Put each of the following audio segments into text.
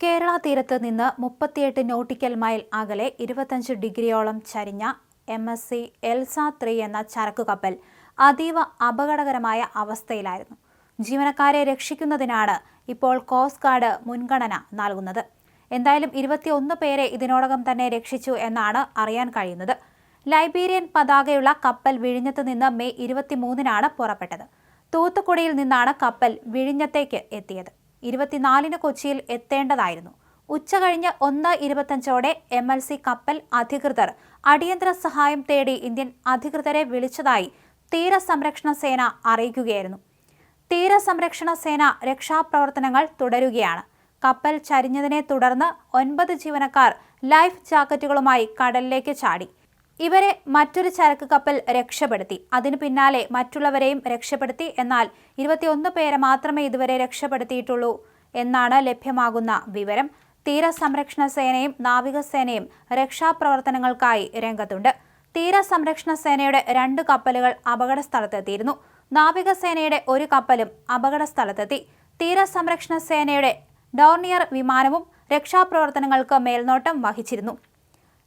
കേരള തീരത്ത് നിന്ന് മുപ്പത്തിയെട്ട് നോട്ടിക്കൽ മൈൽ അകലെ ഇരുപത്തഞ്ച് ഡിഗ്രിയോളം ചരിഞ്ഞ M S C Elsa three എന്ന ചരക്കു കപ്പൽ അതീവ അപകടകരമായ അവസ്ഥയിലായിരുന്നു. ജീവനക്കാരെ രക്ഷിക്കുന്നതിനാണ് ഇപ്പോൾ കോസ്റ്റ് ഗാർഡ് മുൻഗണന നൽകുന്നത്. എന്തായാലും ഇരുപത്തിയൊന്ന് പേരെ ഇതിനോടകം തന്നെ രക്ഷിച്ചു എന്നാണ് അറിയാൻ കഴിയുന്നത്. ലൈബീരിയൻ പതാകയുള്ള കപ്പൽ വിഴിഞ്ഞത്ത് നിന്ന് മെയ് ഇരുപത്തിമൂന്നിനാണ് പുറപ്പെട്ടത്. തൂത്തുക്കുടിയിൽ നിന്നാണ് കപ്പൽ വിഴിഞ്ഞത്തേക്ക് എത്തിയത്. ഇരുപത്തിനാലിന് കൊച്ചിയിൽ എത്തേണ്ടതായിരുന്നു. ഉച്ചകഴിഞ്ഞ് ഒന്ന് ഇരുപത്തഞ്ചോടെ എം എൽ സി കപ്പൽ അധികൃതർ അടിയന്തര സഹായം തേടി ഇന്ത്യൻ അധികൃതരെ വിളിച്ചതായി തീരസംരക്ഷണ സേന അറിയിക്കുകയായിരുന്നു. തീരസംരക്ഷണ സേന രക്ഷാപ്രവർത്തനങ്ങൾ തുടരുകയാണ്. കപ്പൽ ചരിഞ്ഞതിനെ തുടർന്ന് ഒൻപത് ജീവനക്കാർ ലൈഫ് ജാക്കറ്റുകളുമായി കടലിലേക്ക് ചാടി. ഇവരെ മറ്റൊരു ചരക്ക് കപ്പൽ രക്ഷപ്പെടുത്തി. അതിനു പിന്നാലെ മറ്റുള്ളവരെയും രക്ഷപ്പെടുത്തി. എന്നാൽ ഇരുപത്തിയൊന്ന് പേരെ മാത്രമേ ഇതുവരെ രക്ഷപ്പെടുത്തിയിട്ടുള്ളൂ എന്നാണ് ലഭ്യമാകുന്ന വിവരം. തീരസംരക്ഷണ സേനയും നാവികസേനയും രക്ഷാപ്രവർത്തനങ്ങൾക്കായി രംഗത്തുണ്ട്. തീരസംരക്ഷണ സേനയുടെ രണ്ട് കപ്പലുകൾ അപകട സ്ഥലത്തെത്തിയിരുന്നു നാവികസേനയുടെ ഒരു കപ്പലും അപകട സ്ഥലത്തെത്തി തീരസംരക്ഷണ സേനയുടെ ഡോർണിയർ വിമാനവും രക്ഷാപ്രവർത്തനങ്ങൾക്ക് മേൽനോട്ടം വഹിച്ചിരുന്നു.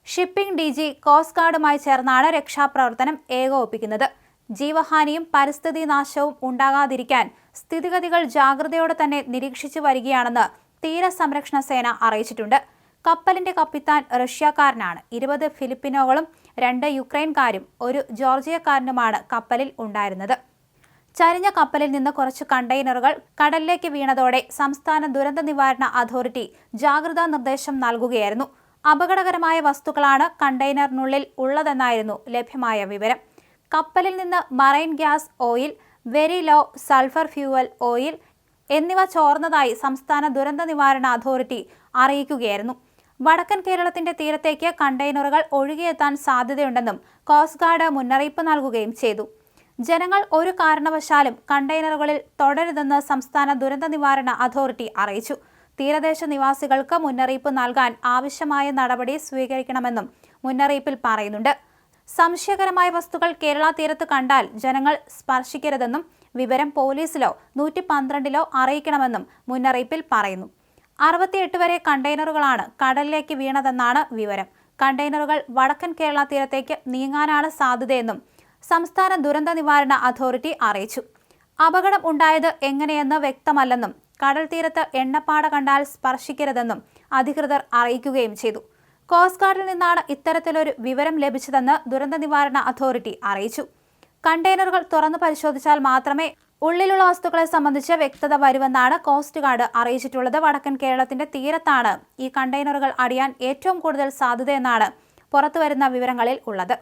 ഷിപ്പിംഗ് ഡി ജി കോസ്റ്റ് ഗാർഡുമായി ചേർന്നാണ് രക്ഷാപ്രവർത്തനം ഏകോപിപ്പിക്കുന്നത്. ജീവഹാനിയും പരിസ്ഥിതി നാശവും ഉണ്ടാകാതിരിക്കാൻ സ്ഥിതിഗതികൾ ജാഗ്രതയോടെ തന്നെ നിരീക്ഷിച്ചു വരികയാണെന്ന് തീരസംരക്ഷണ സേന അറിയിച്ചിട്ടുണ്ട്. കപ്പലിന്റെ കപ്പിത്താൻ റഷ്യക്കാരനാണ്. ഇരുപത് ഫിലിപ്പിനോകളും രണ്ട് യുക്രൈൻകാരും ഒരു ജോർജിയക്കാരനുമാണ് കപ്പലിൽ ഉണ്ടായിരുന്നത്. ചരിഞ്ഞ കപ്പലിൽ നിന്ന് കുറച്ച് കണ്ടെയ്നറുകൾ കടലിലേക്ക് വീണതോടെ സംസ്ഥാന ദുരന്ത നിവാരണ അതോറിറ്റി ജാഗ്രതാ നിർദ്ദേശം നൽകുകയായിരുന്നു. അപകടകരമായ വസ്തുക്കളാണ് കണ്ടെയ്നറിനുള്ളിൽ ഉള്ളതെന്നായിരുന്നു ലഭ്യമായ വിവരം. കപ്പലിൽ നിന്ന് marine gas oil very low sulphur fuel oil എന്നിവ ചോർന്നതായി സംസ്ഥാന ദുരന്ത നിവാരണ അതോറിറ്റി അറിയിക്കുകയായിരുന്നു. വടക്കൻ കേരളത്തിന്റെ തീരത്തേക്ക് കണ്ടെയ്നറുകൾ ഒഴുകിയെത്താൻ സാധ്യതയുണ്ടെന്നും കോസ്റ്റ് ഗാർഡ് മുന്നറിയിപ്പ് നൽകുകയും ചെയ്തു. ജനങ്ങൾ ഒരു കാരണവശാലും കണ്ടെയ്നറുകളിൽ തുടരുതെന്ന് സംസ്ഥാന ദുരന്ത നിവാരണ അതോറിറ്റി അറിയിച്ചു. തീരദേശ നിവാസികൾക്ക് മുന്നറിയിപ്പ് നൽകാൻ ആവശ്യമായ നടപടി സ്വീകരിക്കണമെന്നും മുന്നറിയിപ്പിൽ പറയുന്നുണ്ട്. സംശയകരമായ വസ്തുക്കൾ കേരള തീരത്ത് കണ്ടാൽ ജനങ്ങൾ സ്പർശിക്കരുതെന്നും വിവരം പോലീസിലോ നൂറ്റി പന്ത്രണ്ടിലോ അറിയിക്കണമെന്നും മുന്നറിയിപ്പിൽ പറയുന്നു. അറുപത്തിയെട്ട് വരെ കണ്ടെയ്നറുകളാണ് കടലിലേക്ക് വീണതെന്നാണ് വിവരം. കണ്ടെയ്നറുകൾ വടക്കൻ കേരള തീരത്തേക്ക് നീങ്ങാനാണ് സാധ്യതയെന്നും സംസ്ഥാന ദുരന്ത നിവാരണ അതോറിറ്റി അറിയിച്ചു. അപകടം ഉണ്ടായത് എങ്ങനെയെന്ന് വ്യക്തമല്ലെന്നും കടൽ തീരത്ത് എണ്ണപ്പാട കണ്ടാൽ സ്പർശിക്കരുതെന്നും അധികൃതർ അറിയിക്കുകയും ചെയ്തു. കോസ്റ്റ് ഗാർഡിൽ നിന്നാണ് ഇത്തരത്തിലൊരു വിവരം ലഭിച്ചതെന്ന് ദുരന്ത നിവാരണ അതോറിറ്റി അറിയിച്ചു. കണ്ടെയ്നറുകൾ തുറന്നു പരിശോധിച്ചാൽ മാത്രമേ ഉള്ളിലുള്ള വസ്തുക്കളെ സംബന്ധിച്ച് വ്യക്തത വരുമെന്നാണ് കോസ്റ്റ് ഗാർഡ് അറിയിച്ചിട്ടുള്ളത്. വടക്കൻ കേരളത്തിന്റെ തീരത്താണ് ഈ കണ്ടെയ്നറുകൾ അടിയാൻ ഏറ്റവും കൂടുതൽ സാധ്യതയെന്നാണ് പുറത്തുവരുന്ന വിവരങ്ങളിൽ ഉള്ളത്.